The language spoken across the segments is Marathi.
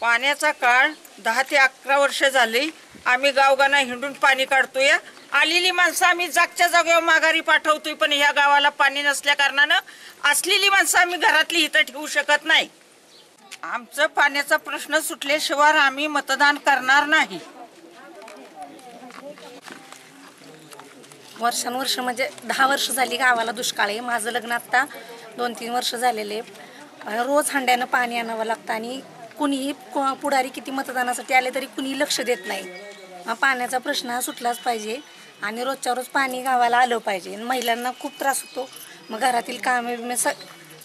पाण्याचा काळ दहा ते अकरा वर्ष झाली. आम्ही गावगाना हिंडून पाणी काढतोय. आलेली माणसं आम्ही जागच्या जागेवर माघारी पाठवतोय पण ह्या गावाला पाणी नसल्या कारणानं असलेली माणसं आम्ही घरातली इथं ठेवू शकत नाही. आमचं पाण्याचा प्रश्न सुटल्याशिवाय आम्ही मतदान करणार नाही. वर्षानुवर्ष म्हणजे दहा वर्ष झाली गावाला दुष्काळ आहे. माझं लग्न आत्ता दोन तीन वर्ष झालेले आहे. रोज हांड्यानं पाणी आणावं लागतं आणि कुणीही पुढारी किती मतदानासाठी आले तरी कुणीही लक्ष देत नाही. मग पाण्याचा प्रश्न हा सुटलाच पाहिजे आणि रोजच्या रोज पाणी गावाला आलं पाहिजे. महिलांना खूप त्रास होतो. मग घरातील कामे बिमे स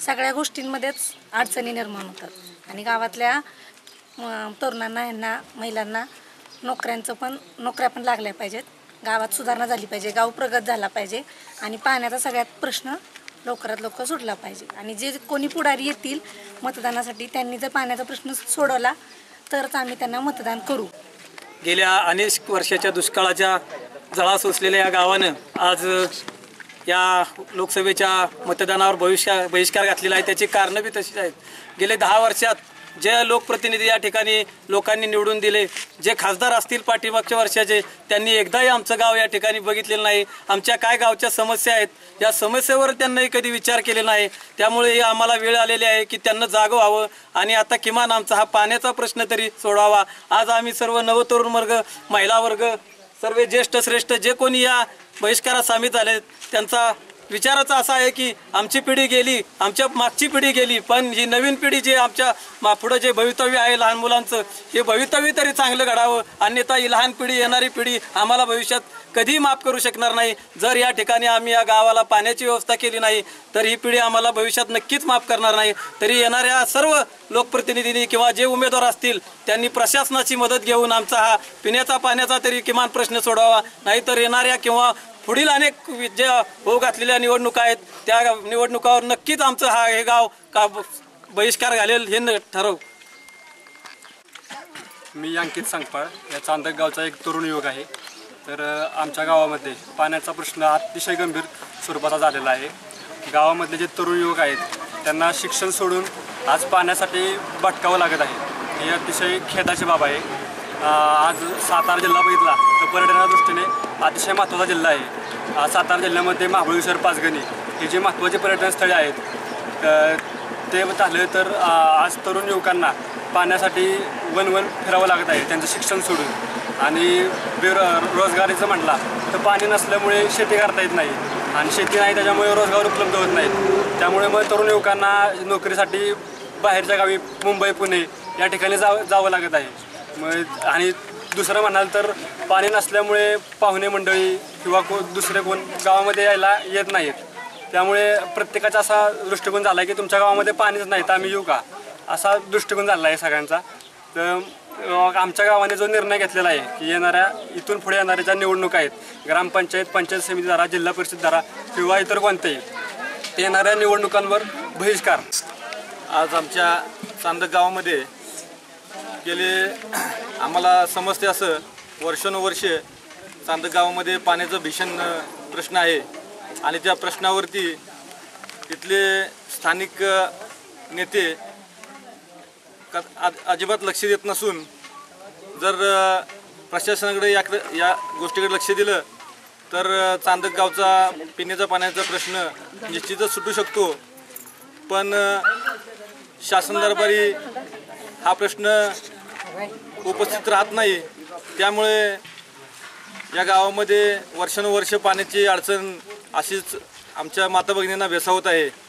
सगळ्या गोष्टींमध्येच अडचणी निर्माण होतात. आणि गावातल्या तरुणांना ह्यांना महिलांना नोकऱ्यांचं पण नोकऱ्या पण लागल्या पाहिजेत. गावात सुधारणा झाली पाहिजे. गाव प्रगत झाला पाहिजे. आणि पाण्याचा सगळ्यात प्रश्न लवकरात लवकर सुटला पाहिजे. आणि जे कोणी पुढारी येतील मतदानासाठी त्यांनी जर पाण्याचा प्रश्न सोडवला तरच आम्ही त्यांना मतदान करू. गेल्या अनेक वर्षाच्या दुष्काळाच्या जळा सोसलेल्या या गावानं आज या लोकसभेच्या मतदानावर भविष्य बहिष्कार घातलेला आहे. त्याची कारणं बी तशीच आहेत. गेले दहा वर्षात जे लोकप्रतिनिधी या ठिकाणी लोकांनी निवडून दिले जे खासदार असतील पाठीमागच्या वर्षाचे त्यांनी एकदाही आमचं गाव या ठिकाणी बघितलेलं नाही. आमच्या काय गावच्या समस्या आहेत या समस्येवर त्यांनाही कधी विचार केलेला नाही. त्यामुळे आम्हाला वेळ आलेली आहे की त्यांना जागं व्हावं आणि आता किमान आमचा हा पाण्याचा प्रश्न तरी सोडावा आज आम्ही सर्व नवतरुण वर्ग महिला वर्ग सर्व ज्येष्ठ श्रेष्ठ जे कोणी या बहिष्कारात सामील झाले त्यांचा विचाराचा असा आहे की आमची पिढी गेली आमच्या मागची पिढी गेली पण ही नवीन पिढी जे आमच्या मा पुढं जे भवितव्य आहे लहान मुलांचं हे भवितव्य तरी चांगलं घडावं. अन्यथा ही लहान पिढी येणारी पिढी आम्हाला भविष्यात कधीही माफ करू शकणार नाही. जर या ठिकाणी आम्ही या गावाला पाण्याची व्यवस्था केली नाही तर ही पिढी आम्हाला भविष्यात नक्कीच माफ करणार नाही. तरी येणाऱ्या सर्व लोकप्रतिनिधींनी किंवा जे उमेदवार असतील त्यांनी प्रशासनाची मदत घेऊन आमचा हा पिण्याचा पाण्याचा तरी किमान प्रश्न सोडावा नाहीतर येणाऱ्या किंवा पुढील अनेक ज्या होऊ घातलेल्या निवडणुका आहेत. त्या निवडणुकावर नक्कीच आमचं हा हे गाव का बहिष्कार घालेल हे न- ठरवू. मी अंकित सांगपाळ. या चांदक गावचा एक तरुण युवक आहे. तर आमच्या गावामध्ये पाण्याचा प्रश्न अतिशय गंभीर स्वरूपाचा झालेला आहे. गावामधले जे तरुण युवक आहेत त्यांना शिक्षण सोडून आज पाण्यासाठी भटकावं लागत आहे. ही अतिशय खेदाची बाब आहे. आज सातारा जिल्हा बघितला तर पर्यटना दृष्टीने अतिशय महत्त्वाचा जिल्हा आहे. आज सातारा जिल्ह्यामध्ये महाबळेश्वर पाचगणी ही जी महत्त्वाची पर्यटन स्थळे आहेत ते झालं तर आज तरुण युवकांना पाण्यासाठी वन वन फिरावं लागत आहे त्यांचं शिक्षण सोडून. आणि बेरो रोजगारीचं म्हटला तर पाणी नसल्यामुळे शेती करता येत नाही आणि शेती नाही त्याच्यामुळे रोजगार उपलब्ध होत नाहीत त्यामुळे मग तरुण युवकांना नोकरीसाठी बाहेरच्या गावी मुंबई पुणे या ठिकाणी जावं जावं लागत आहे. मग आणि दुसरं म्हणाल तर पाणी नसल्यामुळे पाहुणे मंडळी किंवा को दुसरे कोण गावामध्ये यायला येत नाहीत. त्यामुळे प्रत्येकाचा असा दृष्टिकोन झाला आहे की तुमच्या गावामध्ये पाणीच नाही तर आम्ही येऊ का? असा दृष्टिकोन झाला आहे सगळ्यांचा. तर आमच्या गावाने जो निर्णय घेतलेला आहे की येणाऱ्या इथून पुढे येणाऱ्या ज्या निवडणुका आहेत ग्रामपंचायत पंचायत समिती धरा जिल्हा परिषद धरा किंवा इतर कोणतेही ते येणाऱ्या निवडणुकांवर बहिष्कार. आज आमच्या चांदक गावामध्ये गेले. आम्हाला समजते असं. वर्षानुवर्षे चांदगावामध्ये पाण्याचा भीषण प्रश्न आहे. आणि त्या प्रश्नावरती तिथले स्थानिक नेते क- अजिबात लक्ष देत नसून जर प्रशासनाकडे याकडे या गोष्टीकडे लक्ष दिलं तर चांदकगावचा पिण्याचा पाण्याचा प्रश्न निश्चितच सुटू शकतो. पण शासन दरबारी हा प्रश्न उपस्थित राहत नाही त्यामुळे या गावामध्ये वर्षानुवर्ष पाण्याची अडचण अशीच आमच्या माता भगिनींना भेसावत आहे.